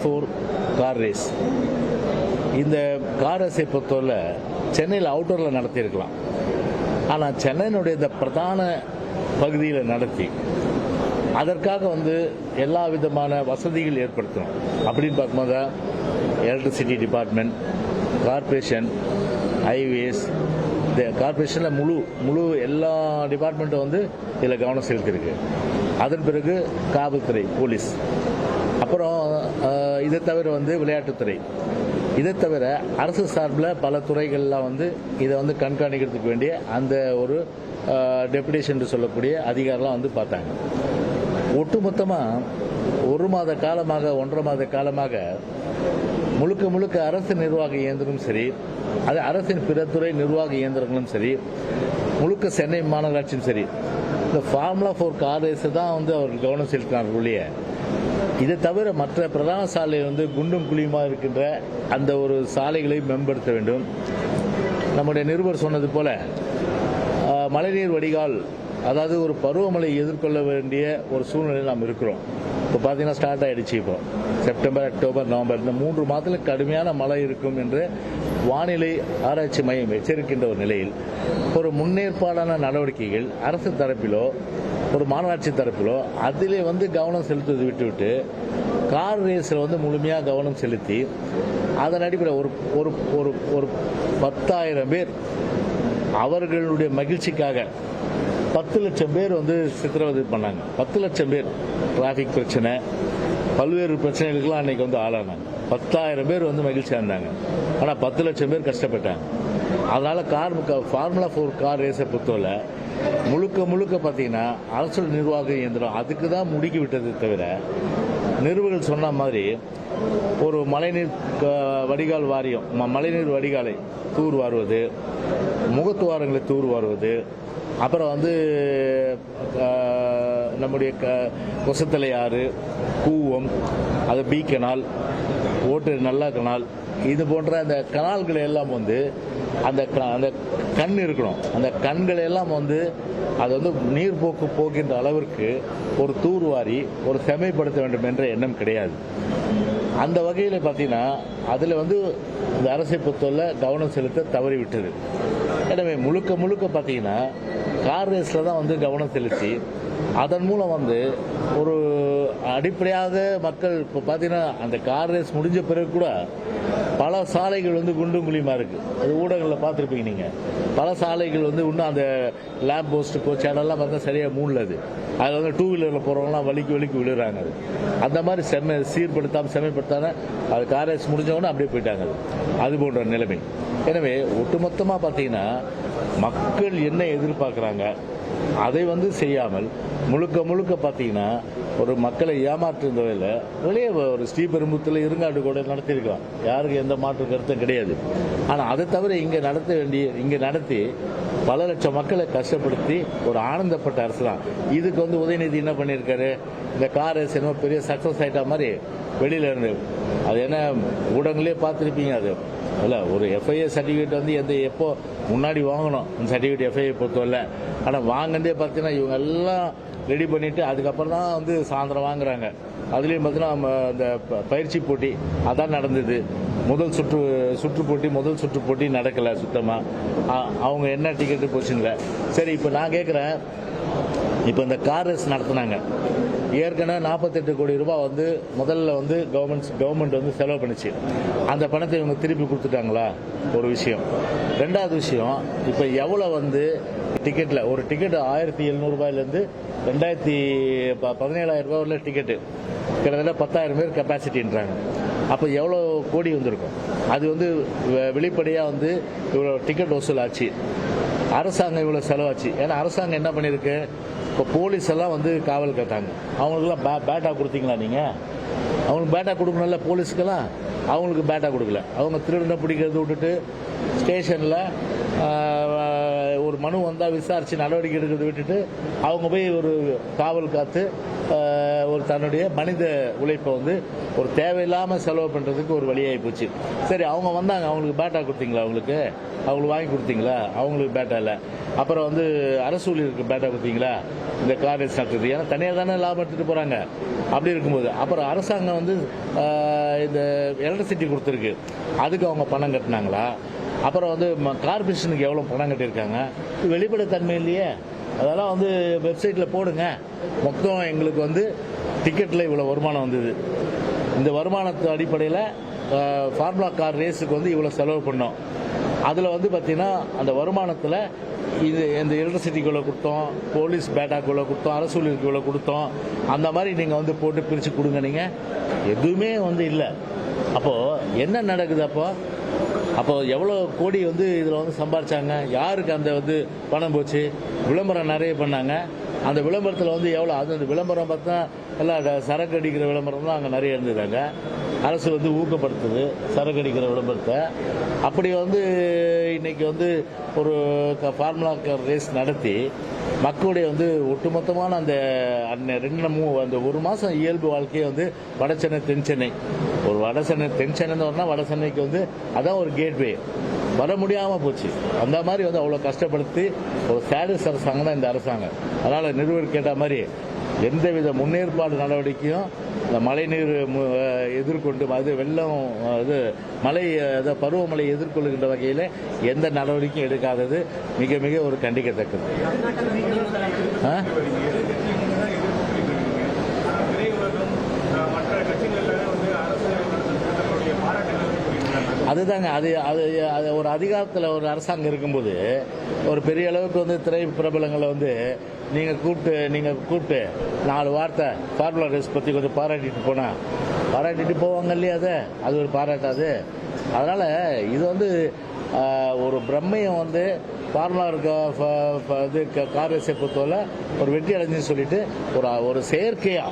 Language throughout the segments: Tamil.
ஃபோர் கார் ரேஸ் இந்த கார் ரேஸை பொறுத்தவரை சென்னையில் அவுட்டோரில் நடத்தியிருக்கலாம். ஆனால் சென்னையினுடைய இந்த பிரதான பகுதியில் நடத்தி அதற்காக வந்து எல்லா விதமான வசதிகள் ஏற்படுத்தணும். அப்படின்னு பார்க்கும்போது எலக்ட்ரிசிட்டி டிபார்ட்மெண்ட் கார்பரேஷன் ஹைவேஸ் இந்த கார்பரேஷனில் முழு முழு எல்லா டிபார்ட்மெண்ட்டும் வந்து இதில் கவனம் செலுத்தியிருக்கு. அதன் பிறகு காவல்துறை போலீஸ் அப்புறம் இதை தவிர வந்து விளையாட்டுத்துறை இதை தவிர அரசு சார்பில் பல துறைகள்லாம் வந்து இதை வந்து கண்காணிக்கிறதுக்கு வேண்டிய அந்த ஒரு டெபுடேஷன் சொல்லக்கூடிய அதிகாரம்லாம் வந்து பார்த்தாங்க. ஒட்டுமொத்தமாக ஒரு மாத காலமாக ஒன்றரை மாத காலமாக முழுக்க முழுக்க அரசு நிர்வாக இயந்திரமும் சரி அது அரசின் பிற துறை நிர்வாக இயந்திரங்களும் சரி முழுக்க சென்னை மாநகராட்சியும் சரி இந்த ஃபார்முலா ஃபோர் கார் ரேஸை தான் வந்து அவர் கவனம் செலுத்தினார்கள் ஒழிய இதை தவிர மற்ற பிரதான சாலை வந்து குண்டும் குழியுமா இருக்கின்ற அந்த ஒரு சாலைகளை மேம்படுத்த வேண்டும். நம்முடைய நிருபர் சொன்னது போல மழைநீர் வடிகால் அதாவது ஒரு பருவமழை எதிர்கொள்ள வேண்டிய ஒரு சூழ்நிலையில் நாம் இருக்கிறோம். இப்போ பார்த்தீங்கன்னா ஸ்டார்ட் ஆகிடுச்சு இப்போ. செப்டம்பர் அக்டோபர் நவம்பர் இந்த மூன்று மாதத்தில் கடுமையான மழை இருக்கும் என்று வானிலை ஆராய்ச்சி மையம் எச்சரிக்கின்ற ஒரு நிலையில் ஒரு முன்னேற்பாடான நடவடிக்கைகள் அரசு தரப்பிலோ ஒரு மாநகராட்சி தரப்பிலோ அதிலே வந்து கவனம் செலுத்துவதை விட்டுவிட்டு கார் ரேஸில் வந்து முழுமையாக கவனம் செலுத்தி அதன் அடிப்படையில் ஒரு ஒரு ஒரு ஒரு பத்தாயிரம் பேர் அவர்களுடைய மகிழ்ச்சிக்காக பத்து லட்சம் பேர் வந்து சித்திரவதை பண்ணாங்க. பத்து லட்சம் பேர் டிராஃபிக் பிரச்சனை பல்வேறு பிரச்சனைகளுக்கெல்லாம் அன்றைக்கி வந்து ஆளானாங்க. பத்தாயிரம் பேர் வந்து மகிழ்ச்சியாக இருந்தாங்க. ஆனால் பத்து லட்சம் பேர் கஷ்டப்பட்டாங்க. அதனால் கார் ஃபார்முலா ஃபோர் கார் ரேஸை பொறுத்தவரை முழுக்க முழுக்க பார்த்தீங்கன்னா அரசு நிர்வாக இயந்திரம் அதுக்கு தான் முடுக்கி விட்டதே தவிர நிறுவனங்கள் சொன்ன மாதிரி ஒரு மழைநீர் க- வடிகால் வாரியம் ம- மழைநீர் வடிகாலை தூர் வாருவது முகத்துவாரங்களை தூர் வாருவது அப்புறம் வந்து நம்முடைய க கொசத்தலை ஆறு கூவம் அது பி கனால் ஓட்டு நல்லா கனால் இது போன்ற அந்த கனால்களை எல்லாம் வந்து அந்த க- அந்த கண் இருக்கணும். அந்த கண்களை எல்லாம் வந்து அது வந்து நீர் போக்கு போகின்ற அளவிற்கு ஒரு தூர்வாரி ஒரு செமைப்படுத்த வேண்டும் என்ற எண்ணம் கிடையாது. அந்த வகையில் பார்த்தீங்கன்னா அதில் வந்து இந்த அரசை பொறுத்தவரை கவனம் செலுத்த தவறிவிட்டது. எனவே முழுக்க முழுக்க பார்த்தீங்கன்னா கார் ரேஸில் தான் வந்து கவனம் செலுத்தி அதன் மூலம் வந்து ஒரு அடிப்படையாக மக்கள் இப்போ பார்த்தீங்கன்னா அந்த கார் ரேஸ் முடிஞ்ச பிறகு கூட பல சாலைகள் வந்து குண்டும் குழியுமா இருக்கு. அது ஊடகங்களில் பார்த்துருப்பீங்க நீங்கள் பல சாலைகள் வந்து இன்னும் அந்த லேம்ப் போஸ்ட் போச்சு அதெல்லாம் பார்த்தா சரியாக மூடலது அதில் வந்து டூ வீலரில் போகிறவங்களாம் வலிக்கு வலிக்கு விழுறாங்க அது. அந்த மாதிரி செம்மை சீர்படுத்தாமல் செம்மைப்படுத்தாம அது கார் ரேஸ் முடிஞ்சவொன்னே அப்படியே போயிட்டாங்க அது. அது போன்ற நிலைமை. எனவே ஒட்டுமொத்தமாக பார்த்தீங்கன்னா மக்கள் என்ன எதிர்பார்க்குறாங்க? அதை வந்து செய்யாமல் முழுக்க முழுக்க பார்த்தீங்கன்னா ஒரு மக்களை ஏமாற்றுந்த வகையில் வெளியே ஒரு ஸ்ரீபெரும்புத்தில் இருங்காட்டு கூட நடத்தியிருக்கலாம். யாருக்கு எந்த மாற்று கருத்தும் கிடையாது. ஆனால் அதை தவிர இங்கே நடத்த வேண்டிய இங்கே நடத்தி பல லட்சம் மக்களை கஷ்டப்படுத்தி ஒரு ஆனந்தப்பட்ட அரசு தான் இதுக்கு வந்து உதயநிதி என்ன பண்ணியிருக்காரு? இந்த கார் ரேஸ் என்னமோ பெரிய சக்ஸஸ் ஆகிட்டா மாதிரி வெளியில இருந்து. அது என்ன ஊடகங்களே பார்த்துருப்பீங்க அது. இல்லை ஒரு எஃப்ஐஏ சர்டிஃபிகேட் வந்து எந்த எப்போ முன்னாடி வாங்கணும். அந்த சர்டிஃபிகேட் எஃப்ஐஏ பொறுத்தவரை ஆனால் வாங்கினதே பார்த்தீங்கன்னா இவங்க எல்லாம் ரெடி பண்ணிவிட்டு அதுக்கப்புறம் தான் வந்து சாயந்தரம் வாங்குறாங்க. அதுலேயும் பார்த்தீங்கன்னா இந்த ப- பயிற்சி போட்டி அதான் நடந்தது. முதல் சுற்று சுற்று போட்டி முதல் சுற்று போட்டி நடக்கலை சுத்தமாக அவங்க என்ன டிக்கெட்டு போச்சுங்கள சரி இப்போ நான் கேட்குறேன் இப்போ இந்த கார் ரேஸ் நடத்துனாங்க. ஏற்கனவே நாற்பத்தெட்டு கோடி ரூபாய் வந்து முதல்ல வந்து கவர்மெண்ட் கவர்மெண்ட் வந்து செலவு பண்ணுச்சு. அந்த பணத்தை இவங்க திருப்பி கொடுத்துட்டாங்களா? ஒரு விஷயம். ரெண்டாவது விஷயம் இப்போ எவ்வளோ வந்து டிக்கெட்டில் ஒரு டிக்கெட் ஆயிரத்தி எழுநூறுபாயிலேருந்து ரெண்டாயிரத்தி ப பதினேழாயிரம் ரூபாய் உள்ள டிக்கெட்டு கிட்டத்தட்ட பத்தாயிரம் பேர் கெப்பாசிட்டின்றாங்க அப்போ எவ்வளோ கோடி வந்திருக்கும்? அது வந்து வெ- வந்து இவ்வளோ டிக்கெட் வசூல் ஆச்சு. அரசாங்கம் இவ்வளோ செலவாச்சு. ஏன்னா அரசாங்கம் என்ன பண்ணியிருக்கு? இப்போ போலீஸ் எல்லாம் வந்து காவல் கேட்டாங்க. அவங்களுக்குலாம் பே பேட்டா கொடுத்தீங்களா நீங்கள் அவங்களுக்கு பேட்டா கொடுக்கணும்ல போலீஸுக்கெல்லாம் அவங்களுக்கு பேட்டா கொடுக்கல. அவங்க திருடனை பிடிக்கிறது விட்டுட்டு ஸ்டேஷனில் ஒரு மனு வந்தால் விசாரித்து நடவடிக்கை எடுக்கிறத விட்டுட்டு அவங்க போய் ஒரு காவல் காத்து ஒரு தன்னுடைய மனித உழைப்பை வந்து ஒரு தேவையில்லாமல் செலவு பண்ணுறதுக்கு ஒரு வழியாகி போச்சு. சரி அவங்க வந்தாங்க. அவங்களுக்கு பேட்டா கொடுத்தீங்களா அவங்களுக்கு? அவங்களுக்கு வாங்கி கொடுத்தீங்களா? அவங்களுக்கு பேட்டா இல்லை. அப்புறம் வந்து அரசு ஊழியருக்கு பேட்டா கொடுத்தீங்களா? இந்த கார் ரேஸ் நடத்துறது ஏன்னா தனியாக தானே லாபம் எடுத்துகிட்டு போகிறாங்க அப்படி இருக்கும்போது அப்புறம் அரசாங்கம் வந்து இந்த எலக்ட்ரிசிட்டி கொடுத்துருக்கு. அதுக்கு அவங்க பணம் கட்டினாங்களா? அப்புறம் வந்து கார்பரேஷனுக்கு எவ்வளோ பணம் கட்டியிருக்காங்க? இது வெளிப்படைத்தன்மை இல்லையே அதெல்லாம் வந்து வெப்சைட்டில் போடுங்க. மொத்தம் எங்களுக்கு வந்து டிக்கெட்டில் இவ்வளோ வருமானம் வந்தது. இந்த வருமானத்து அடிப்படையில் ஃபார்முலா கார் ரேஸுக்கு வந்து இவ்வளோ செலவு பண்ணோம். அதில் வந்து பார்த்தீங்கன்னா அந்த வருமானத்தில் இது இந்த எலக்ட்ரிசிட்டிக்குள்ளே கொடுத்தோம் போலீஸ் பேட்டாக்குள்ளே கொடுத்தோம் அரசு ஊழியருக்குள்ளே கொடுத்தோம். அந்த மாதிரி நீங்கள் வந்து போட்டு பிரித்து கொடுங்க நீங்கள் எதுவுமே வந்து இல்லை. அப்போது என்ன நடக்குது அப்போது அப்போ எவ்வளோ கோடி வந்து இதில் வந்து சம்பாரிச்சாங்க? யாருக்கு அந்த வந்து பணம் போச்சு? விளம்பரம் நிறைய பண்ணாங்க. அந்த விளம்பரத்தில் வந்து எவ்வளோ அது அந்த விளம்பரம் பார்த்தா எல்லாம் சரக்கு அடிக்கிற விளம்பரம் தான் அங்கே நிறைய இருந்ததாங்க. அரசு வந்து ஊக்கப்படுத்துது சரக்கு அடிக்கிற விளம்பரத்தை. அப்படி வந்து இன்னைக்கு வந்து ஒரு ஃபார்முலா ரேஸ் நடத்தி மக்களுடைய வந்து ஒட்டுமொத்தமான அந்த அந்த ரெண்டு மூ அந்த ஒரு மாதம் இயல்பு வாழ்க்கையை வந்து வடச்சென்னை தென்சென்னை ஒரு வடசென்னை தென்சென்னை வரனா வடசென்னைக்கு வந்து அதான் ஒரு கேட்வே வர முடியாமல் போச்சு. அந்த மாதிரி வந்து அவ்வளோ கஷ்டப்படுத்தி ஒரு சாடிஸ் அரசாங்கம் தான் இந்த அரசாங்கம். அதனால் நிறுவனம் கேட்ட மாதிரி எந்தவித முன்னேற்பாடு நடவடிக்கையும் இந்த மழைநீர் எதிர்கொண்டு அது வெள்ளம் இது மழை பருவமழை எதிர்கொள்கின்ற வகையில் எந்த நடவடிக்கையும் எடுக்காதது மிக மிக ஒரு கண்டிக்கத்தக்கது. அதுதாங்க அது அது அது ஒரு அதிகாரத்தில் ஒரு அரசாங்கம் இருக்கும்போது ஒரு பெரிய அளவுக்கு வந்து திரை பிரபலங்களை வந்து நீங்கள் கூப்பிட்டு நீங்கள் கூப்பிட்டு நாலு வார்த்தை ஃபார்முலா ரேஸ் பற்றி கொஞ்சம் பாராட்டிட்டு போனால் பாராட்டிட்டு போவாங்க இல்லையா அதை? அது ஒரு பாராட்டாது அதனால் இது வந்து ஒரு பிரம்மையம் வந்து ஃபார்முலா இது க- பொறுத்தவரை ஒரு வெற்றி அடைஞ்சுன்னு சொல்லிட்டு ஒரு ஒரு செயற்கையாக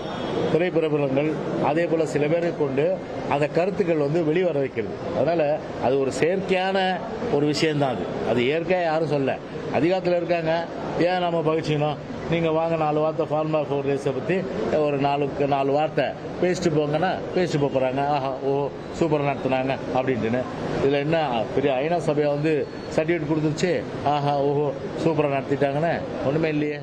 திரைப்பிரபலங்கள் அதே போல் சில பேரை கொண்டு அந்த கருத்துக்கள் வந்து வெளிவர வைக்கிறது. அதனால் அது ஒரு செயற்கையான ஒரு விஷயம்தான் அது. அது இயற்கையாக யாரும் சொல்ல. அதிகாரத்தில் இருக்காங்க. ஏன் நம்ம பகிச்சிக்கணும்? நீங்கள் வாங்க நாலு வார்த்தை ஃபார்முலா ஃபோர் ரேஸை பற்றி ஒரு நாலுக்கு நாலு வார்த்தை. பேசிட்டு போங்கன்னா பேசிட்டு போகிறாங்க ஆஹா ஓ சூப்பராக நடத்துனாங்க அப்படின்ட்டுன்னு. இதில் என்ன பெரிய ஐநா சபையை வந்து சர்டிஃபிகேட் கொடுத்துருச்சு. ஆஹா ஓஹோ சூப்பராக நடத்திட்டாங்கன்னு. ஒன்றுமே இல்லையே.